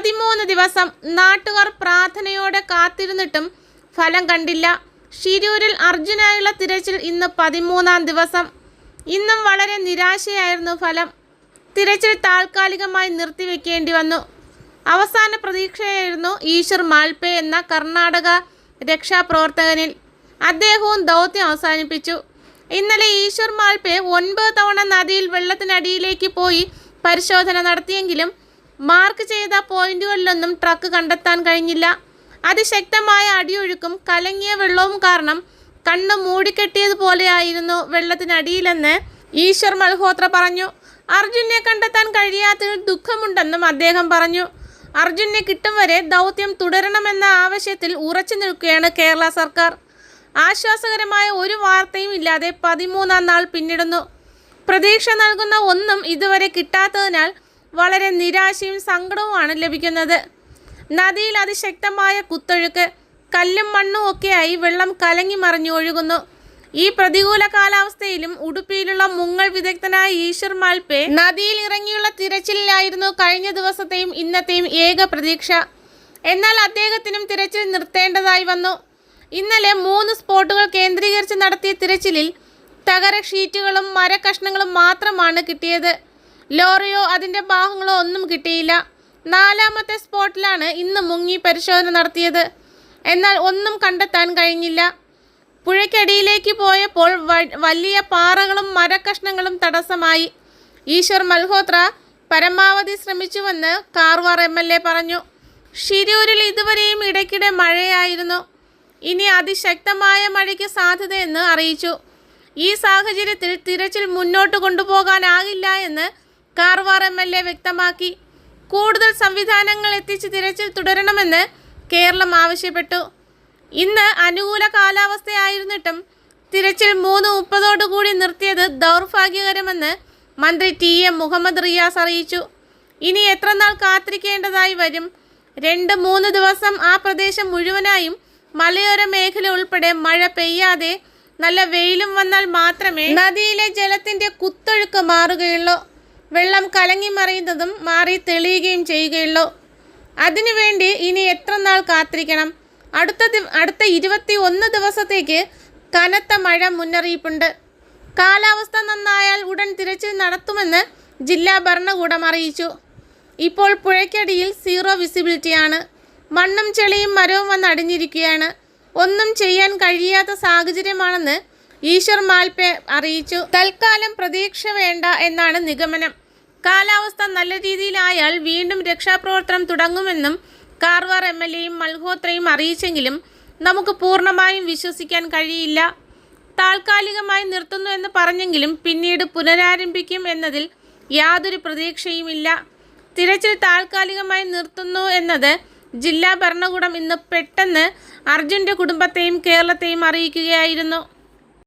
പതിമൂന്ന് ദിവസം നാട്ടുകാർ പ്രാർത്ഥനയോടെ കാത്തിരുന്നിട്ടും ഫലം കണ്ടില്ല. ഷിരൂരിൽ അർജുനായുള്ള തിരച്ചിൽ ഇന്ന് പതിമൂന്നാം ദിവസം. ഇന്നും വളരെ നിരാശയായിരുന്നു ഫലം. തിരച്ചിൽ താൽക്കാലികമായി നിർത്തിവെക്കേണ്ടി വന്നു. അവസാന പ്രതീക്ഷയായിരുന്നു ഈശ്വർ മാൽപേ എന്ന കർണാടക രക്ഷാപ്രവർത്തകനിൽ. അദ്ദേഹവും ദൗത്യം അവസാനിപ്പിച്ചു. ഇന്നലെ ഈശ്വർ മാൽപേ ഒൻപത് തവണ നദിയിൽ വെള്ളത്തിനടിയിലേക്ക് പോയി പരിശോധന നടത്തിയെങ്കിലും മാർക്ക് ചെയ്ത പോയിന്റുകളിലൊന്നും ട്രക്ക് കണ്ടെത്താൻ കഴിഞ്ഞില്ല. അതിശക്തമായ അടിയൊഴുക്കും കലങ്ങിയ വെള്ളവും കാരണം കണ്ണ് മൂടിക്കെട്ടിയതുപോലെയായിരുന്നു വെള്ളത്തിനടിയിലെന്ന് ഈശ്വർ മൽഹോത്ര പറഞ്ഞു. അർജുനെ കണ്ടെത്താൻ കഴിയാത്തതിൽ ദുഃഖമുണ്ടെന്നും അദ്ദേഹം പറഞ്ഞു. അർജുനെ കിട്ടും വരെ ദൗത്യം തുടരണമെന്ന ആവശ്യത്തിൽ ഉറച്ചു നിൽക്കുകയാണ് കേരള സർക്കാർ. ആശ്വാസകരമായ ഒരു വാർത്തയും ഇല്ലാതെ പതിമൂന്നാം നാൾ പിന്നിടുന്നു. പ്രതീക്ഷ നൽകുന്ന ഒന്നും ഇതുവരെ കിട്ടാത്തതിനാൽ വളരെ നിരാശയും സങ്കടവുമാണ് ലഭിക്കുന്നത്. നദിയിൽ അതിശക്തമായ കുത്തൊഴുക്ക് കല്ലും മണ്ണും ഒക്കെയായി വെള്ളം കലങ്ങി മറിഞ്ഞു ഒഴുകുന്നു. ഈ പ്രതികൂല കാലാവസ്ഥയിലും ഉടുപ്പിയിലുള്ള മുങ്ങൽ വിദഗ്ധനായ ഈശ്വർ മാൽപേ നദിയിൽ ഇറങ്ങിയുള്ള തിരച്ചിലിലായിരുന്നു കഴിഞ്ഞ ദിവസത്തെയും ഇന്നത്തെയും ഏക പ്രതീക്ഷ. എന്നാൽ അദ്ദേഹത്തിനും തിരച്ചിൽ നിർത്തേണ്ടതായി വന്നു. ഇന്നലെ മൂന്ന് സ്പോട്ടുകൾ കേന്ദ്രീകരിച്ച് നടത്തിയ തിരച്ചിലിൽ തകര ഷീറ്റുകളും മരക്കഷ്ണങ്ങളും മാത്രമാണ് കിട്ടിയത്. ലോറിയോ അതിന്റെ ഭാഗങ്ങളോ ഒന്നും കിട്ടിയില്ല. നാലാമത്തെ സ്പോട്ടിലാണ് ഇന്ന് മുങ്ങി പരിശോധന നടത്തിയത്. എന്നാൽ ഒന്നും കണ്ടെത്താൻ കഴിഞ്ഞില്ല. പുഴയ്ക്കടിയിലേക്ക് പോയപ്പോൾ വലിയ പാറകളും മരക്കഷ്ണങ്ങളും തടസ്സമായി. ഈശ്വർ മൽഹോത്ര പരമാവധി ശ്രമിച്ചുവെന്ന് കാർവാർ എം എൽ എ പറഞ്ഞു. ഷിരൂരിൽ ഇതുവരെയും ഇടയ്ക്കിടെ മഴയായിരുന്നു. ഇനി അതിശക്തമായ മഴയ്ക്ക് സാധ്യതയെന്ന് അറിയിച്ചു. ഈ സാഹചര്യത്തിൽ തിരച്ചിൽ മുന്നോട്ട് കൊണ്ടുപോകാനാകില്ല എന്ന് കാർവാർ എം എൽ എ വ്യക്തമാക്കി. കൂടുതൽ സംവിധാനങ്ങൾ എത്തിച്ച് തിരച്ചിൽ തുടരണമെന്ന് കേരളം ആവശ്യപ്പെട്ടു. ഇന്ന് അനുകൂല കാലാവസ്ഥയായിരുന്നിട്ടും തിരച്ചിൽ മൂന്ന് മുപ്പതോടുകൂടി നിർത്തിയത് ദൗർഭാഗ്യകരമെന്ന് മന്ത്രി ടി എം മുഹമ്മദ് റിയാസ് അറിയിച്ചു. ഇനി എത്രനാൾ കാത്തിരിക്കേണ്ടതായി വരും? രണ്ട് മൂന്ന് ദിവസം ആ പ്രദേശം മുഴുവനായും മലയോര മേഖല ഉൾപ്പെടെ മഴ പെയ്യാതെ നല്ല വെയിലും വന്നാൽ മാത്രമേ നദിയിലെ ജലത്തിന്റെ കുത്തൊഴുക്ക് മാറുകയുള്ളൂ. വെള്ളം കലങ്ങി മറിയുന്നതും മാറി തെളിയുകയും ചെയ്യുകയുള്ളൂ. അതിനുവേണ്ടി ഇനി എത്ര നാൾ കാത്തിരിക്കണം? അടുത്ത അടുത്ത ഇരുപത്തി ഒന്ന് ദിവസത്തേക്ക് കനത്ത മഴ മുന്നറിയിപ്പുണ്ട്. കാലാവസ്ഥ നന്നായാൽ ഉടൻ തിരച്ചിൽ നടത്തുമെന്ന് ജില്ലാ ഭരണകൂടം അറിയിച്ചു. ഇപ്പോൾ പുഴയ്ക്കടിയിൽ സീറോ വിസിബിലിറ്റിയാണ്. മണ്ണും ചെളിയും മരവും വന്ന് അടിഞ്ഞിരിക്കുകയാണ് ഒന്നും ചെയ്യാൻ കഴിയാത്ത സാഹചര്യമാണെന്ന് ഈശ്വർ മാൽപേ അറിയിച്ചു. തൽക്കാലം പ്രതീക്ഷ വേണ്ട എന്നാണ് നിഗമനം. കാലാവസ്ഥ നല്ല രീതിയിലായാൽ വീണ്ടും രക്ഷാപ്രവർത്തനം തുടങ്ങുമെന്നും കാർവാർ എം എൽ എയും മൽഹോത്രയും അറിയിച്ചെങ്കിലും നമുക്ക് പൂർണമായും വിശ്വസിക്കാൻ കഴിയില്ല. താൽക്കാലികമായി നിർത്തുന്നു എന്ന് പറഞ്ഞെങ്കിലും പിന്നീട് പുനരാരംഭിക്കും എന്നതിൽ യാതൊരു പ്രതീക്ഷയുമില്ല. തിരച്ചിൽ താൽക്കാലികമായി നിർത്തുന്നു എന്നത് ജില്ലാ ഭരണകൂടം ഇന്ന് പെട്ടെന്ന് അർജുന്റെ കുടുംബത്തെയും കേരളത്തെയും അറിയിക്കുകയായിരുന്നു.